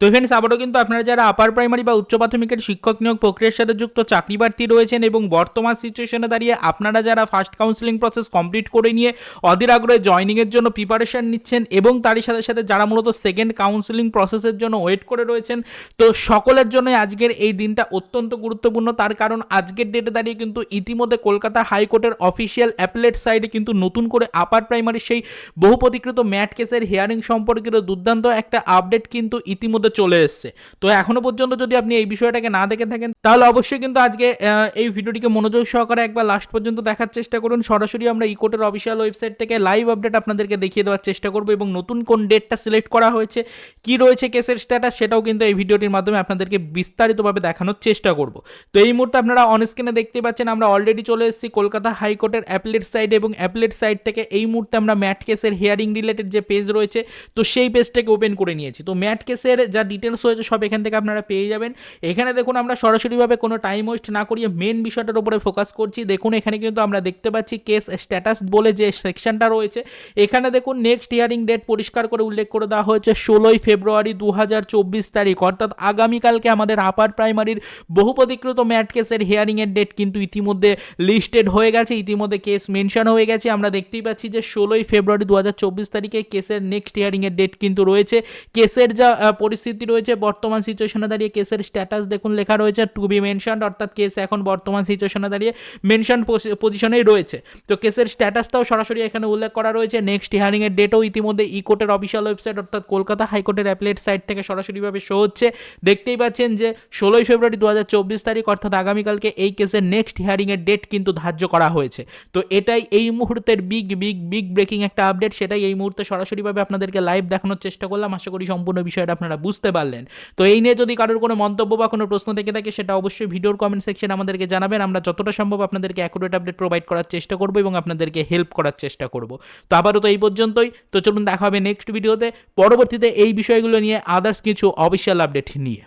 তো ফ্রেন্ডস আবারও কিন্তু আপনারা যারা আপার প্রাইমারি বা উচ্চ প্রাথমিকের শিক্ষক নিয়োগ প্রক্রিয়ার সাথে যুক্ত চাকরি প্রার্থী রয়েছেন এবং বর্তমান সিচুয়েশনে দাঁড়িয়ে আপনারা যারা ফার্স্ট কাউন্সিলিং প্রসেস কমপ্লিট করে নিয়ে অধীর আগ্রহে জয়নিংয়ের জন্য প্রিপারেশন নিচ্ছেন এবং তারই সাথে সাথে যারা মূলত সেকেন্ড কাউন্সিলিং প্রসেসের জন্য ওয়েট করে রয়েছেন, তো সকলের জন্য আজকের এই দিনটা অত্যন্ত গুরুত্বপূর্ণ। তার কারণ আজকের ডেটে দাঁড়িয়ে কিন্তু ইতিমধ্যে কলকাতা হাইকোর্টের অফিসিয়াল অ্যাপেলেট সাইডে কিন্তু নতুন করে আপার প্রাইমারি সেই বহু প্রতিকৃত ম্যাট কেসের হিয়ারিং সম্পর্কিত দুর্দান্ত একটা আপডেট কিন্তু ইতিমধ্যে চলে এসছে। তো এখনও পর্যন্ত যদি আপনি এই বিষয়টাকে না দেখে থাকেন, তাহলে অবশ্যই কিন্তু আজকে এই ভিডিওটিকে মনোযোগ সহকারে একবার লাস্ট পর্যন্ত দেখার চেষ্টা করুন। সরাসরি আমরা ইকোটের অফিসিয়াল ওয়েবসাইট থেকে লাইভ আপডেট আপনাদেরকে দেখিয়ে দেওয়ার চেষ্টা করব এবং নতুন কোন ডেটটা সিলেক্ট করা হয়েছে, কি রয়েছে কেসের স্ট্যাটাস সেটাও কিন্তু এই ভিডিওটির মাধ্যমে আপনাদেরকে বিস্তারিতভাবে দেখানোর চেষ্টা করব। তো এই মুহূর্তে আপনারা অন স্ক্রিনে দেখতে পাচ্ছেন, আমরা অলরেডি চলে এসেছি কলকাতা হাইকোর্টের অ্যাপলেট সাইড এবং অ্যাপলেট সাইড থেকে এই মুহূর্তে আমরা ম্যাট কেসের হিয়ারিং রিলেটেড যে পেজ রয়েছে, তো সেই পেজটাকে ওপেন করে নিয়েছি। তো ম্যাট কেসের যা ডিটেলস রয়েছে সব এখান থেকে আপনারা পেয়ে যাবেন। এখানে দেখুন আমরা সরাসরিভাবে কোনো টাইম ওয়েস্ট না করিয়ে মেন বিষয়টার উপরে ফোকাস করছি। দেখুন এখানে কিন্তু আমরা দেখতে পাচ্ছি কেস স্ট্যাটাস বলে যে সেকশনটা রয়েছে। এখানে দেখুন নেক্সট হিয়ারিং ডেট পরিষ্কার করে উল্লেখ করে দেওয়া হয়েছে ষোলোই ফেব্রুয়ারি দু হাজার চব্বিশ তারিখ। অর্থাৎ আগামীকালকে আমাদের আপার প্রাইমারির বহু প্রতীকৃত ম্যাট কেসের হিয়ারিংয়ের ডেট কিন্তু ইতিমধ্যে লিস্টেড হয়ে গেছে। ইতিমধ্যে কেস মেনশন হয়ে গেছে। আমরা দেখতেই পাচ্ছি যে ষোলোই ফেব্রুয়ারি দু হাজার চব্বিশ তারিখে কেসের নেক্সট হিয়ারিংয়ের ডেট কিন্তু রয়েছে। কেসের যা আহ, পরিস্থিতি রয়েছে। বর্তমান সিচুয়েশনে দাঁড়িয়ে কেসের স্ট্যাটাস দেখুন, লেখা রয়েছে টু বি মেনশন অর্থাৎ কেস এখন বর্তমান সিচুয়েশনে দাঁড়িয়ে মেনশন পজিশনেই রয়েছে। তো কেসের স্ট্যাটাসটাও সরাসরি এখানে উল্লেখ করা রয়েছে। নেক্সট হিয়ারিংয়ের ডেটও ইতিমধ্যে ই কোর্টের অফিসিয়াল ওয়েবসাইট অর্থাৎ কলকাতা হাইকোর্টের অ্যাপলেট সাইট থেকে সরাসরিভাবে শো হচ্ছে। দেখতেই পাচ্ছেন যে, ষোলোই ফেব্রুয়ারি দু হাজার চব্বিশ তারিখ, অর্থাৎ আগামীকালকে এই কেসের নেক্সট হিয়ারিংয়ের ডেট কিন্তু ধার্য করা হয়েছে। তো এটাই এই মুহূর্তের বিগ বিগ বিগ ব্রেকিং একটা আপডেট সেটাই এই মুহূর্তে সরাসরিভাবে আপনাদেরকে লাইভ দেখানোর চেষ্টা করলাম। আশা করি সম্পূর্ণ বিষয়টা আপনারা বুঝতে পারলেন। তো এই নিয়ে যদি কারোর কোনো মন্তব্য বা কোনো প্রশ্ন থেকে থাকে, সেটা অবশ্যই ভিডিওর কমেন্ট সেকশন আমাদেরকে জানাবেন। আমরা যতটা সম্ভব আপনাদেরকে অ্যাকুরেট আপডেট প্রোভাইড করার চেষ্টা করব এবং আপনাদেরকে হেল্প করার চেষ্টা করব। তো আবারও তো এই পর্যন্তই। তো চলুন দেখা হবে নেক্সট ভিডিওতে পরবর্তীতে এই বিষয়গুলো নিয়ে আদার্স কিছু অফিসিয়াল আপডেট নিয়ে।